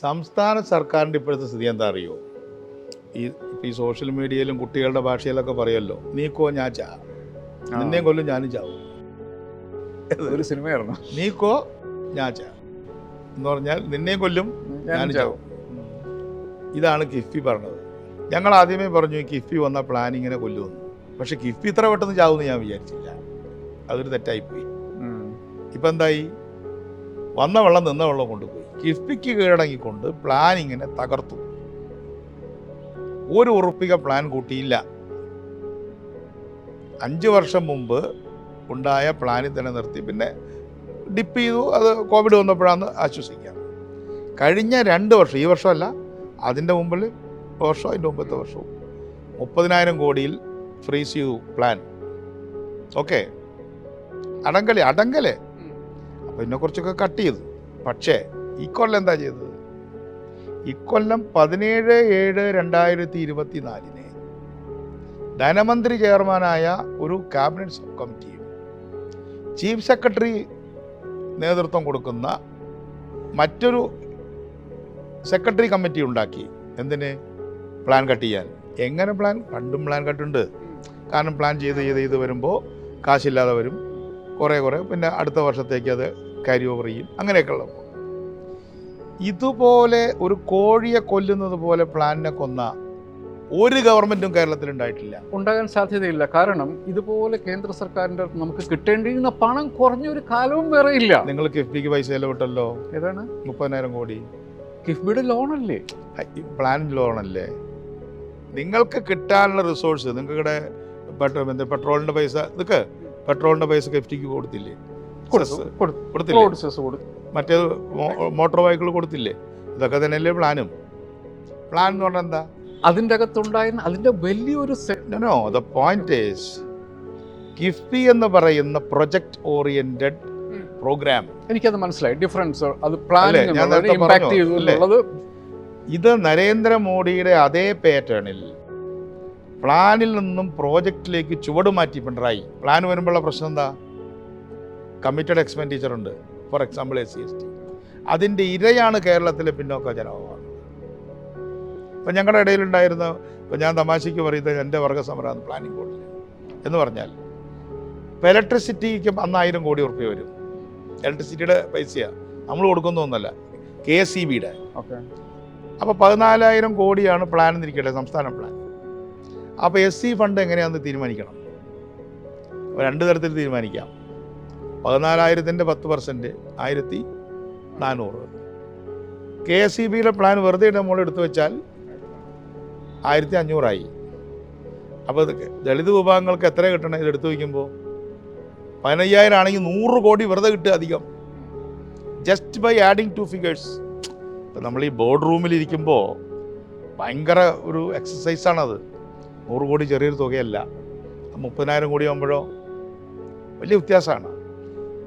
സംസ്ഥാന സർക്കാരിന്റെ ഇപ്പോഴത്തെ സ്ഥിതി എന്താ അറിയോ? ഈ ഇപ്പം ഈ സോഷ്യൽ മീഡിയയിലും കുട്ടികളുടെ ഭാഷയിലൊക്കെ പറയുമല്ലോ നീക്കോ ഞാൻ ചാ. നിന്നെയും കൊല്ലും ഞാനും ചാവും. ഒരു സിനിമയായിരുന്നു. നീക്കോ ഞാൻ ചാ. എന്ന് പറഞ്ഞാൽ നിന്നെയും കൊല്ലും ഞാനും ചാവും. ഇതാണ് കിഫ്ബി പറഞ്ഞത്. ഞങ്ങൾ ആദ്യമേ പറഞ്ഞു കിഫ്ബി വന്ന പ്ലാനിങ്ങിനെ കൊല്ലുമെന്ന്. പക്ഷെ കിഫ്ബി ഇത്ര പെട്ടെന്ന് ചാവുമെന്ന് ഞാൻ വിചാരിച്ചില്ല. അതൊരു തെറ്റായിപ്പോയി. ഇപ്പം എന്തായി? വന്ന വെള്ളം നിന്ന വെള്ളം കൊണ്ടുപോയി. കിഫ്ബിക്ക് കീഴടങ്ങിക്കൊണ്ട് പ്ലാനിങ്ങിനെ തകർത്തു. ഒരു ഉറപ്പിക പ്ലാൻ കൂട്ടിയില്ല. അഞ്ച് വർഷം മുമ്പ് ഉണ്ടായ പ്ലാനിൽ തന്നെ നിർത്തി. പിന്നെ ഡിപ്പ് ചെയ്തു. അത് കോവിഡ് വന്നപ്പോഴാണ് ആശ്വസിക്കാം. കഴിഞ്ഞ രണ്ട് വർഷം ഈ വർഷമല്ല അതിന്റെ മുമ്പിൽ വർഷം അതിന്റെ മുമ്പത്തെ വർഷവും. മുപ്പതിനായിരം കോടിയിൽ ഫ്രീസ് ചെയ്തു പ്ലാൻ ഓക്കെ അടങ്കലേ അടങ്കലേ. അപ്പോൾ ഇതിനെക്കുറിച്ചൊക്കെ കട്ട് ചെയ്തു. പക്ഷേ ഇക്കൊല്ലം എന്താ ചെയ്തത്? ഇക്കൊല്ലം പതിനേഴ് ഏഴ് രണ്ടായിരത്തി ഇരുപത്തി നാലിന് ധനമന്ത്രി ചെയർമാനായ ഒരു ക്യാബിനറ്റ് സബ് കമ്മിറ്റിയും ചീഫ് സെക്രട്ടറി നേതൃത്വം കൊടുക്കുന്ന മറ്റൊരു സെക്രട്ടറി കമ്മിറ്റി ഉണ്ടാക്കി. എന്തിന്? പ്ലാൻ കട്ട് ചെയ്യാൻ. എങ്ങനെ പ്ലാൻ? പണ്ടും പ്ലാൻ കട്ടുണ്ട് കാരണം പ്ലാൻ ചെയ്ത് ചെയ്ത് ചെയ്ത് വരുമ്പോൾ കാശില്ലാതെ വരും. കുറേ കുറേ. പിന്നെ അടുത്ത വർഷത്തേക്ക് അത് കാരി ഓവർ ചെയ്യും. അങ്ങനെയൊക്കെ ഉള്ള ഇതുപോലെ ഒരു കോഴിയെ കൊല്ലുന്നത് പോലെ പ്ലാനിനെ കൊന്ന ഒരു ഗവൺമെന്റും കേരളത്തിൽ ഉണ്ടായിട്ടില്ല. ഉണ്ടാകാൻ സാധ്യതയില്ല. കാരണം ഇതുപോലെ കേന്ദ്ര സർക്കാരിന്റെ നമുക്ക് കിട്ടേണ്ടിയിരുന്ന പണം കുറഞ്ഞ ഒരു കാലവും വേറെ ഇല്ല. നിങ്ങൾ കിഫ്ബിക്ക് പൈസ ചെലവിട്ടല്ലോ ഏതാണ്? മുപ്പതിനായിരം കോടി. കിഫ്ബിയുടെ ലോണല്ലേ? പ്ലാൻ ലോണല്ലേ? നിങ്ങൾക്ക് കിട്ടാനുള്ള റിസോഴ്സ് നിങ്ങളുടെ പെട്രോൾ പെട്രോളിന്റെ പൈസ ഇതൊക്കെ പെട്രോളിന്റെ പൈസ കിഫ്റ്റിക്ക് കൊടുത്തില്ലേ? കൊടുത്തു. കൊടുത്തു. മറ്റേത് മോട്ടോർ വെഹിക്കിൾ കൊടുത്തില്ലേ? ഇതൊക്കെ തന്നെയല്ലേ പ്ലാനും പ്ലാൻ എന്ന് പറഞ്ഞാൽ എന്താ? അതിന്റെ അകത്തുണ്ടായിരുന്ന അതിന്റെ വലിയൊരു no the point is KIIFB എന്ന് പറയുന്ന പ്രൊജക്ട് ഓറിയന്റഡ് പ്രോഗ്രാം എനിക്കത് മനസ്സിലായി. ഡിഫറൻസ് അത്? പ്ലാനിങ് ഇത് നരേന്ദ്രമോദിയുടെ അതേ പാറ്റേണിൽ പ്ലാനിൽ നിന്നും പ്രോജക്റ്റിലേക്ക് ചുവട് മാറ്റി പിണറായി. പ്ലാൻ വരുമ്പോഴുള്ള പ്രശ്നം എന്താ? കമ്മിറ്റഡ് എക്സ്പെൻഡിച്ചർ ഉണ്ട്. For example S C S T അതിന്റെ ഇരയാണ് കേരളത്തിലെ പിന്നോക്ക ജനവിഭാഗം. ഇപ്പം ഞങ്ങളുടെ ഇടയിലുണ്ടായിരുന്ന ഇപ്പം ഞാൻ തമാശയ്ക്ക് പറയുന്നത് എന്റെ വർഗസമരമാണ് പ്ലാനിംഗ് ബോർഡിൽ എന്ന് പറഞ്ഞാൽ ഇപ്പം ഇലക്ട്രിസിറ്റിക്ക് അന്ന് ആയിരം കോടി ഉറുപ്പ്യ വരും. ഇലക്ട്രിസിറ്റിയുടെ പൈസയാണ് നമ്മൾ കൊടുക്കുന്നൊന്നുമല്ല കെ എസ് ഇ ബിയുടെ ഓക്കെ. അപ്പോൾ പതിനാലായിരം കോടിയാണ് പ്ലാൻ എന്നിരിക്കട്ടെ സംസ്ഥാന പ്ലാൻ അപ്പോൾ എസ് സി ഫണ്ട് എങ്ങനെയാണെന്ന് തീരുമാനിക്കണം? രണ്ട് തരത്തിൽ തീരുമാനിക്കാം. പതിനാലായിരത്തിന്റെ പത്ത് പെർസെന്റ് ആയിരത്തി നാനൂറ്. കെ എസ് ഇ ബിയുടെ പ്ലാൻ വെറുതെ നമ്മൾ എടുത്തു വെച്ചാൽ ആയിരത്തി അഞ്ഞൂറായി. അപ്പോൾ ദളിത് വിഭാഗങ്ങൾക്ക് എത്ര കിട്ടണം? ഇത് എടുത്തു വയ്ക്കുമ്പോൾ പതിനയ്യായിരം ആണെങ്കിൽ നൂറ് കോടി വെറുതെ കിട്ടുക അധികം. Just by adding two figures ഇപ്പം നമ്മൾ ഈ ബോർഡ് റൂമിലിരിക്കുമ്പോൾ ഭയങ്കര ഒരു എക്സസൈസാണത് നൂറ് കോടി ചെറിയൊരു തുകയല്ല. മുപ്പതിനായിരം കോടി ആകുമ്പോഴോ വലിയ വ്യത്യാസമാണ്.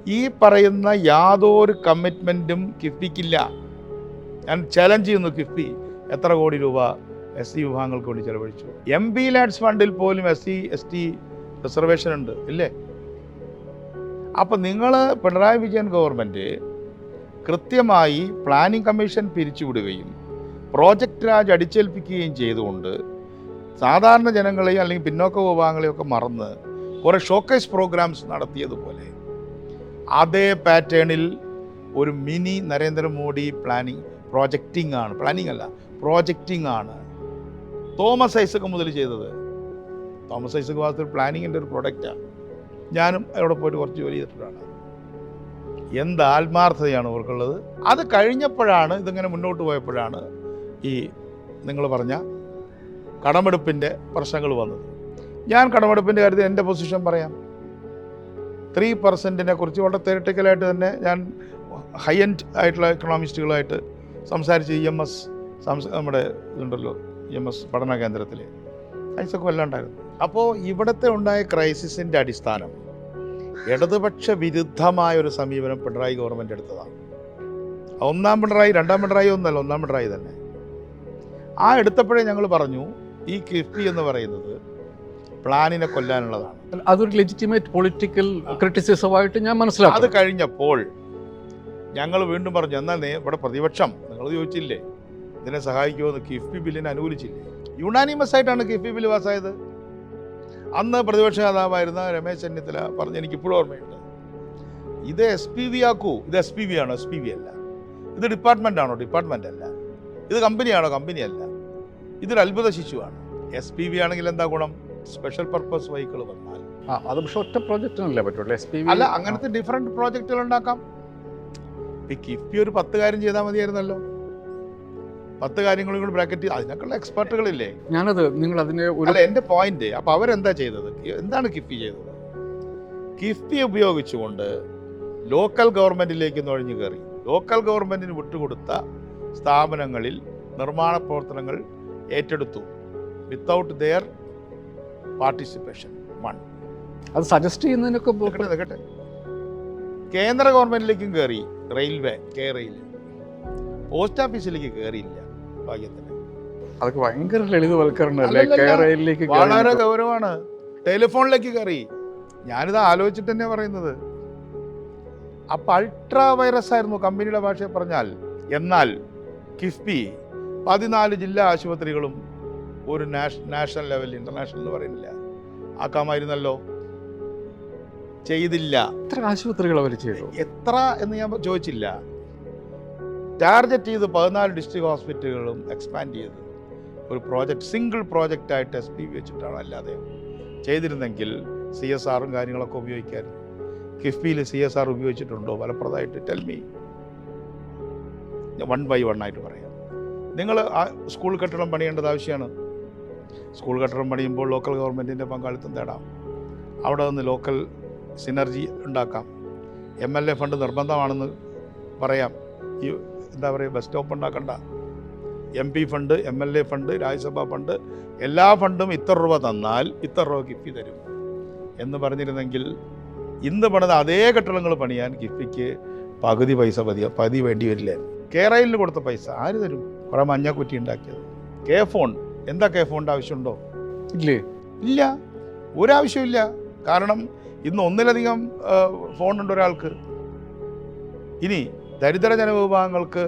ഈ പറയുന്ന യാതൊരു കമ്മിറ്റ്മെന്റും കിഫ്ബിക്കില്ല. ഞാൻ ചലഞ്ച് ചെയ്യുന്നു കിഫ്ബി. എത്ര കോടി രൂപ എസ് സി വിഭാഗങ്ങൾക്ക് വേണ്ടി ചെലവഴിച്ചു. എം പി ലാഡ്സ് ഫണ്ടിൽ പോലും S C S T reservation ഉണ്ട് ഇല്ലേ? അപ്പം നിങ്ങൾ പിണറായി വിജയൻ ഗവൺമെന്റ് കൃത്യമായി പ്ലാനിംഗ് കമ്മീഷൻ പിരിച്ചുവിടുകയും പ്രോജക്റ്റ് രാജ് അടിച്ചേൽപ്പിക്കുകയും ചെയ്തുകൊണ്ട് സാധാരണ ജനങ്ങളെയും അല്ലെങ്കിൽ പിന്നോക്ക വിഭാഗങ്ങളെയൊക്കെ മറന്ന് കുറേ ഷോക്കേസ് പ്രോഗ്രാംസ് നടത്തിയതുപോലെ അതേ പാറ്റേണിൽ ഒരു മിനി നരേന്ദ്രമോദി പ്ലാനിങ് പ്രോജക്റ്റിംഗ് ആണ്. പ്ലാനിങ് അല്ല പ്രോജക്റ്റിംഗ് ആണ്. തോമസ് ഐസക് മുതൽ ചെയ്തത്. തോമസ് ഐസക് വാസ്തവത്തിൽ പ്ലാനിങ്ങിന്റെ ഒരു പ്രൊഡക്റ്റാണ് ഞാനും അവിടെ പോയിട്ട് കുറച്ച് ജോലി ചെയ്തിട്ടുള്ളതാണ്. എന്ത് ആത്മാർത്ഥതയാണ് അവർക്കുള്ളത് അത് കഴിഞ്ഞപ്പോഴാണ് ഇതിങ്ങനെ മുന്നോട്ട് പോയപ്പോഴാണ് ഈ നിങ്ങൾ പറഞ്ഞ കടമെടുപ്പിന്റെ പ്രശ്നങ്ങൾ വന്നത്. ഞാൻ കടമെടുപ്പിന്റെ കാര്യത്തിൽ എന്റെ പൊസിഷൻ പറയാം. ത്രീ പെർസെന്റിനെ കുറിച്ച് വളരെ തിയറട്ടിക്കലായിട്ട് തന്നെ ഞാൻ ഹൈ എൻഡ് ആയിട്ടുള്ള എക്കണോമിസ്റ്റുകളായിട്ട് സംസാരിച്ച് ഇ എം എസ് നമ്മുടെ ഇതുണ്ടല്ലോ ഇ എം എസ് പഠന കേന്ദ്രത്തിൽ ഐസൊക്കെ എല്ലാം ഉണ്ടായിരുന്നു. അപ്പോൾ ഇവിടുത്തെ ഉണ്ടായ ക്രൈസിസിന്റെ അടിസ്ഥാനം ഇടതുപക്ഷ വിരുദ്ധമായ ഒരു സമീപനം പിണറായി ഗവൺമെന്റ് എടുത്തതാണ്. ഒന്നാം പിണറായി രണ്ടാം പിണറായി ഒന്നല്ല ഒന്നാം പിണറായി തന്നെ. ആ എടുത്തപ്പോഴേ ഞങ്ങൾ പറഞ്ഞു ഈ കിഫ്ബി എന്ന് പറയുന്നത് പ്ലാനിനെ കൊല്ലാനുള്ളതാണ്. അതൊരു ലെജിറ്റിമേറ്റ് പൊളിറ്റിക്കൽ ക്രിറ്റിസിസമായിട്ട് ഞാൻ അത് കഴിഞ്ഞപ്പോൾ ഞങ്ങൾ വീണ്ടും പറഞ്ഞു എന്നാൽ ഇവിടെ പ്രതിപക്ഷം. നിങ്ങൾ ചോദിച്ചില്ലേ? ഇതിനെ സഹായിക്കുമെന്ന് കിഫ്ബി ബില്ലിനെ അനുകൂലിച്ചില്ലേ? യുണാനിമസ് ആയിട്ടാണ് കിഫ്ബി ബില്ല് പാസ്സായത്. അന്ന് പ്രതിപക്ഷ നേതാവായിരുന്ന രമേശ് ചെന്നിത്തല പറഞ്ഞ് എനിക്ക് ഇപ്പോഴും ഓർമ്മയുണ്ട്. ഇത് എസ് പി വി ആക്കൂ. ഇത് എസ് പി വി ആണോ? എസ് പി വി അല്ല. ഇത് ഡിപ്പാർട്ട്മെന്റ് ആണോ? ഡിപ്പാർട്ട്മെന്റ് അല്ല. ഇത് കമ്പനിയാണോ കമ്പനി അല്ല. ഇതൊരു അത്ഭുത ശിശുവാണ്. എസ് പി വി ആണെങ്കിൽ എന്താ ഗുണം? സ്പെഷ്യൽ പർപ്പസ് വെഹിക്കിൾ വന്നാൽ. അത് പക്ഷെ ഒറ്റ പ്രോജക്റ്റിനല്ലേ പറ്റുള്ളൂ എസ് പി അല്ല അങ്ങനത്തെ ഡിഫറെന്റ് പ്രോജക്റ്റുകൾ ഉണ്ടാക്കാം. കിഫ്ബി ഒരു പത്ത് കാര്യം ചെയ്താൽ മതിയായിരുന്നല്ലോ. പത്ത് കാര്യങ്ങളും കൂടി ബ്രാക്കറ്റ് അതിനൊക്കെയുള്ള എക്സ്പെർട്ടുകളില്ലേ ഞാനത് നിങ്ങൾ അതിനെ അല്ല എന്റെ പോയിന്റ് അപ്പൊ അവരെന്താ ചെയ്തത്? എന്താണ് കിഫ്ബി ചെയ്തത്? കിഫ്ബി ഉപയോഗിച്ചുകൊണ്ട് ലോക്കൽ ഗവൺമെന്റിലേക്ക് നുഴഞ്ഞു കയറി. ലോക്കൽ ഗവൺമെന്റിന് വിട്ടുകൊടുത്ത സ്ഥാപനങ്ങളിൽ നിർമ്മാണ പ്രവർത്തനങ്ങൾ ഏറ്റെടുത്തു. Without their participation one. അത് സജസ്റ്റ് ചെയ്യുന്നതിനൊക്കെ കേന്ദ്ര ഗവൺമെന്റിലേക്കും കയറി റെയിൽവേ കെ റെയിൽ പോസ്റ്റ് ഓഫീസിലേക്ക് കയറിയില്ല ഭാഗ്യത്തിന്. അതൊക്കെ ഭയങ്കര ലളിതവൽക്കരണല്ലേ? വളരെ ഗൗരവമാണ്. ടെലിഫോണിലേക്ക് കയറി ഞാനിത് ആലോചിച്ചിട്ട് തന്നെ പറയുന്നത്. അപ്പൊ അൾട്രാ വൈറസ് ആയിരുന്നു കമ്പനിയുടെ ഭാഷയെ പറഞ്ഞാൽ. എന്നാൽ കിഫ്ബി പതിനാല് ജില്ലാ ആശുപത്രികളും ഒരു നാഷ നാഷണൽ ലെവൽ ഇന്റർനാഷണൽ എന്ന് പറയുന്നില്ല. ആക്കാമായിരുന്നല്ലോ. ചെയ്തില്ല. എത്ര ആശുപത്രികൾ അവർ ചെയ്തു? എത്ര എന്ന് ഞാൻ ചോദിച്ചില്ല. ടാർഗറ്റ് ചെയ്ത് പതിനാല് ഡിസ്ട്രിക്ട് ഹോസ്പിറ്റലുകളും എക്സ്പാൻഡ് ചെയ്ത്. ഒരു പ്രോജക്റ്റ് സിംഗിൾ പ്രോജക്റ്റ് ആയിട്ട് എസ് പി വെച്ചിട്ടാണ് അല്ലാതെ ചെയ്തിരുന്നെങ്കിൽ സി എസ് ആറും കാര്യങ്ങളൊക്കെ ഉപയോഗിക്കാമായിരുന്നു കിഫ്ബിയിൽ സി എസ് ആർ ഉപയോഗിച്ചിട്ടുണ്ടോ? ഫലപ്രദമായിട്ട് tell me one by one ആയിട്ട് പറയാം. നിങ്ങൾ ആ സ്കൂൾ കെട്ടിടം പണിയേണ്ടത് ആവശ്യമാണ്. സ്കൂൾ കെട്ടിടം പണിയുമ്പോൾ ലോക്കൽ ഗവൺമെന്റിന്റെ പങ്കാളിത്തം തേടാം. അവിടെ നിന്ന് ലോക്കൽ സിനർജി ഉണ്ടാക്കാം. എം എൽ എ ഫണ്ട് നിർബന്ധമാണെന്ന് പറയാം. ഈ എന്താ പറയുക ബസ് സ്റ്റോപ്പ് ഉണ്ടാക്കണ്ട. M P fund M L A fund Rajya Sabha fund എല്ലാ ഫണ്ടും ഇത്ര രൂപ തന്നാൽ ഇത്ര രൂപ കിഫ്ബി തരും. എന്ന് പറഞ്ഞിരുന്നെങ്കിൽ ഇന്ന് പണിത അതേ കെട്ടിടങ്ങൾ പണിയാൻ കിഫ്ബിക്ക് പകുതി പൈസ പതി പതി വേണ്ടി വരില്ലായിരുന്നു കേരളയിൽ കൊടുത്ത പൈസ ആര് തരും? കുറേ മഞ്ഞക്കുറ്റി ഉണ്ടാക്കിയത്. കെ ഫോൺ എന്താ കെ ഫോണിന്റെ ആവശ്യമുണ്ടോ? ഇല്ലേ? ഇല്ല. ഒരാവശ്യമില്ല കാരണം ഇന്ന് ഒന്നിലധികം ഫോൺ ഫോണുണ്ട് ഒരാൾക്ക്. ഇനി ദരിദ്ര ജനവിഭാഗങ്ങൾക്ക്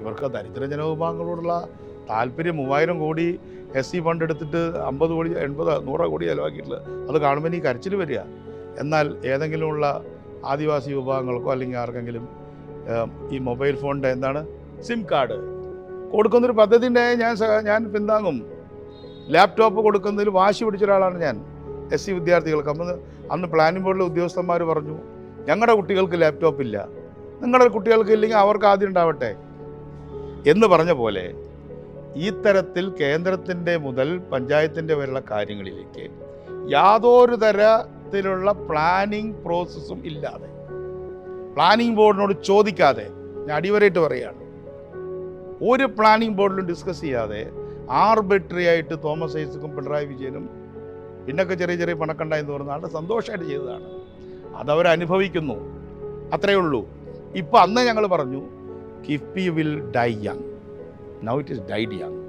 ഇവർക്ക് ദരിദ്ര ജനവിഭാഗങ്ങളോടുള്ള താല്പര്യം മൂവായിരം കോടി എസ് സി ഫണ്ട് എടുത്തിട്ട് അമ്പത് കോടി എൺപത് നൂറ് കോടി ചിലവാക്കിയിട്ടുള്ളത്. അത് കാണുമ്പോൾ ഇനി കരച്ചിൽ വരിക. എന്നാൽ ഏതെങ്കിലുമുള്ള ആദിവാസി വിഭാഗങ്ങൾക്കോ അല്ലെങ്കിൽ ആർക്കെങ്കിലും ഈ മൊബൈൽ ഫോണിന്റെ എന്താണ്? സിം കാർഡ് കൊടുക്കുന്നൊരു പദ്ധതി ഉണ്ടായാൽ ഞാൻ ഞാൻ പിന്താങ്ങും. ലാപ്ടോപ്പ് കൊടുക്കുന്നതിൽ വാശി പിടിച്ച ഒരാളാണ് ഞാൻ. എസ് സി വിദ്യാർത്ഥികൾക്ക്. അന്ന് അന്ന് പ്ലാനിംഗ് ബോർഡിലെ ഉദ്യോഗസ്ഥന്മാർ പറഞ്ഞു ഞങ്ങളുടെ കുട്ടികൾക്ക് ലാപ്ടോപ്പ് ഇല്ല. നിങ്ങളുടെ കുട്ടികൾക്ക് ഇല്ലെങ്കിൽ അവർക്ക് ആദ്യം ഉണ്ടാവട്ടെ. എന്ന് പറഞ്ഞ പോലെ ഈ തരത്തിൽ കേന്ദ്രത്തിന്റെ മുതൽ പഞ്ചായത്തിന്റെ വരെയുള്ള കാര്യങ്ങളിലേക്ക് യാതൊരു തരത്തിലുള്ള പ്ലാനിംഗ് പ്രോസസ്സും ഇല്ലാതെ പ്ലാനിംഗ് ബോർഡിനോട് ചോദിക്കാതെ ഞാൻ അടിവരയിട്ട് പറയുകയാണ്. ഒരു പ്ലാനിംഗ് ബോർഡിലും ഡിസ്കസ് ചെയ്യാതെ ആർബിട്രറി ആയിട്ട് തോമസ് ഐസക്കും പിണറായി വിജയനും പിന്നൊക്കെ ചെറിയ ചെറിയ പണക്കണ്ടായെന്ന് പറഞ്ഞ ആളുടെ സന്തോഷമായിട്ട് ചെയ്തതാണ്. അതവരനുഭവിക്കുന്നു അത്രയേ ഉള്ളൂ. ഇപ്പം അന്ന് ഞങ്ങൾ പറഞ്ഞു KIIFB will die young now it is died young